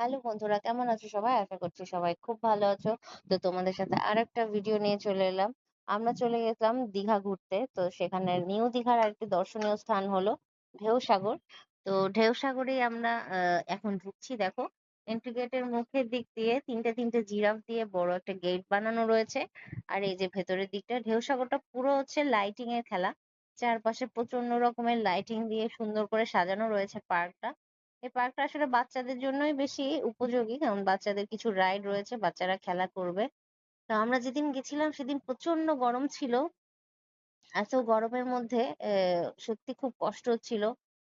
Hello বন্ধুরা, কেমন আছো সবাই? আশা করছি সবাই খুব ভালো আছো। তো তোমাদের সাথে আর একটা ভিডিও নিয়ে চলে এলাম। আমরা চলে গেছিলাম দীঘা ঘুরতে, তো সেখানে নিউ দীঘার আরেকটি দর্শনীয় স্থান হলো ঢেউ সাগর তো ঢেউ সাগরেই আমরা এখন ঢুকছি, দেখো। এন্ট্রি গেটের মুখের দিক দিয়ে তিনটে তিনটে জিরাফ দিয়ে বড় একটা গেট বানানো রয়েছে। আর এই যে ভেতরের দিকটা ঢেউ সাগরটা পুরো হচ্ছে লাইটিং এর খেলা। চারপাশে প্রচণ্ড রকমের লাইটিং দিয়ে সুন্দর করে সাজানো রয়েছে পার্কটা এই পার্কটা আসলে বাচ্চাদের জন্যই বেশি উপযোগী কারণ বাচ্চাদের কিছু রাইড রয়েছে বাচ্চারা খেলা করবে। তো আমরা যেদিন গেছিলাম সেদিন প্রচণ্ড গরম ছিল। এত গরমের মধ্যে আহ, সত্যি খুব কষ্ট হচ্ছিল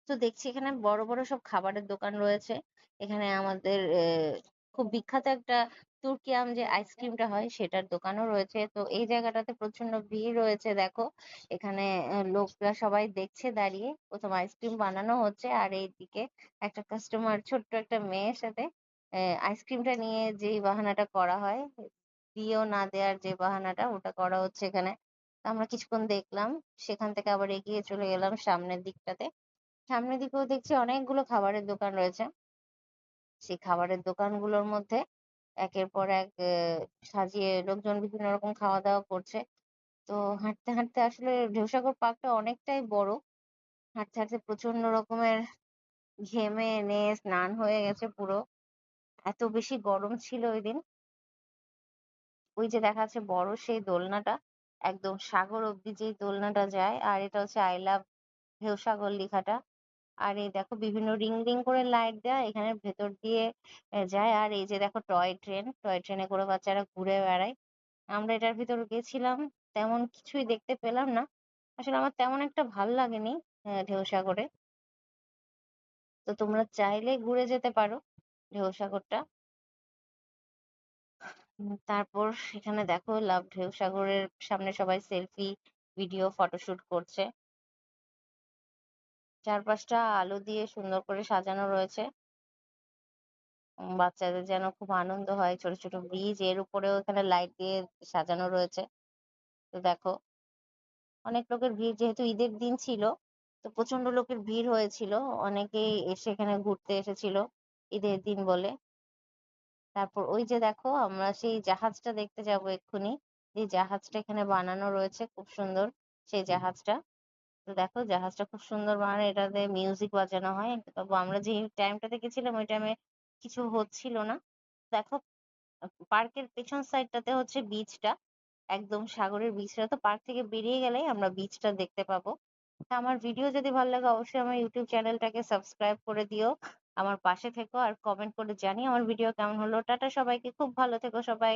তো দেখছি এখানে বড় বড় সব খাবারের দোকান রয়েছে। এখানে আমাদের আহ, খুব বিখ্যাত একটা তুর্কিয়াম যে আইসক্রিমটা হয়, সেটার দোকানও রয়েছে। তো এই জায়গাটাতে প্রচণ্ড ভিড় রয়েছে, দেখো। এখানে লোকরা সবাই দেখছে দাঁড়িয়ে। প্রথম আইসক্রিম বানানো হচ্ছে আর এইদিকে একটা কাস্টমার ছোট্ট একটা মেয়ের সাথে আইসক্রিমটা নিয়ে যেই বাহানাটা করা হয়, দিয়েও না দেওয়ার যে বাহানাটা, ওটা করা হচ্ছে এখানে। আমরা কিছুক্ষণ দেখলাম, সেখান থেকে আবার এগিয়ে চলে গেলাম সামনের দিকটাতে। সামনের দিকেও দেখছি অনেকগুলো খাবারের দোকান রয়েছে। সেই খাবারের দোকানগুলোর মধ্যে একের পর এক সাজিয়ে লোকজন বিভিন্ন রকম খাওয়া দাওয়া করছে। তো হাঁটতে হাঁটতে আসলে ঢেউসাগর পার্কটা অনেকটাই বড়। হাঁটতে হাঁটতে প্রচণ্ড রকমের ঘেমে এনে স্নান হয়ে গেছে পুরো। এত বেশি গরম ছিল ওই দিন। ওই যে দেখা যাচ্ছে বড় সেই দোলনাটা, একদম সাগর অব্দি যেই দোলনাটা যায়, আর এটা হচ্ছে আই লাভ ঢেউসাগর লেখাটা। আর এই দেখো বিভিন্ন রিং রিং করে লাইট দেওয়া এখানে ভেতর দিয়ে যায়। আর এই যে দেখো টয় ট্রেন টয় ট্রেনে করে বাচ্চারা ঘুরে বেড়ায়। আমরা এটার ভিতর গেছিলাম তেমন কিছুই দেখতে পেলাম না। আসলে আমার তেমন একটা ভালো লাগেনি আহ, ঢেউসাগরে। তো তোমরা চাইলে ঘুরে যেতে পারো ঢেউসাগরটা। উম, তারপর এখানে দেখো লাভ ঢেউসাগরের সামনে সবাই সেলফি ভিডিও ফটোশুট করছে। চারপাশটা আলো দিয়ে সুন্দর করে সাজানো রয়েছে। উম, বাচ্চাদের যেন খুব আনন্দ হয়। ছোট ছোট ব্রিজের উপরেও এখানে লাইট দিয়ে সাজানো রয়েছে। তো দেখো অনেক লোকের ভিড় যেহেতু ঈদের দিন ছিল তো প্রচণ্ড লোকের ভিড় হয়েছিল। অনেকেই এসে এখানে ঘুরতে এসেছিল ঈদের দিন বলে। তারপর ওই যে দেখো আমরা সেই জাহাজটা দেখতে যাব এক্ষুনি। যে জাহাজটা এখানে বানানো রয়েছে খুব সুন্দর সেই জাহাজটা। তো দেখো জাহাজটা খুব সুন্দর বানানো, এটাতে মিউজিক বাজানো হয়। তবে আমরা যে টাইমটাতে গেছিলাম, ওই টাইমে কিছু হচ্ছিল না। দেখো পার্কের পেছন সাইডটাতে হচ্ছে বিচটা একদম সাগরের বিচটা তো পার্ক থেকে বেরিয়ে গেলেই আমরা বিচটা দেখতে পাবো। আমার ভিডিও যদি ভালো লাগে, অবশ্যই আমার ইউটিউব চ্যানেলটাকে সাবস্ক্রাইব করে দিও। আমার পাশে থেকো আর কমেন্ট করে জানিও আমার ভিডিও কেমন হলো। টাটা সবাইকে, খুব ভালো থেকো সবাই।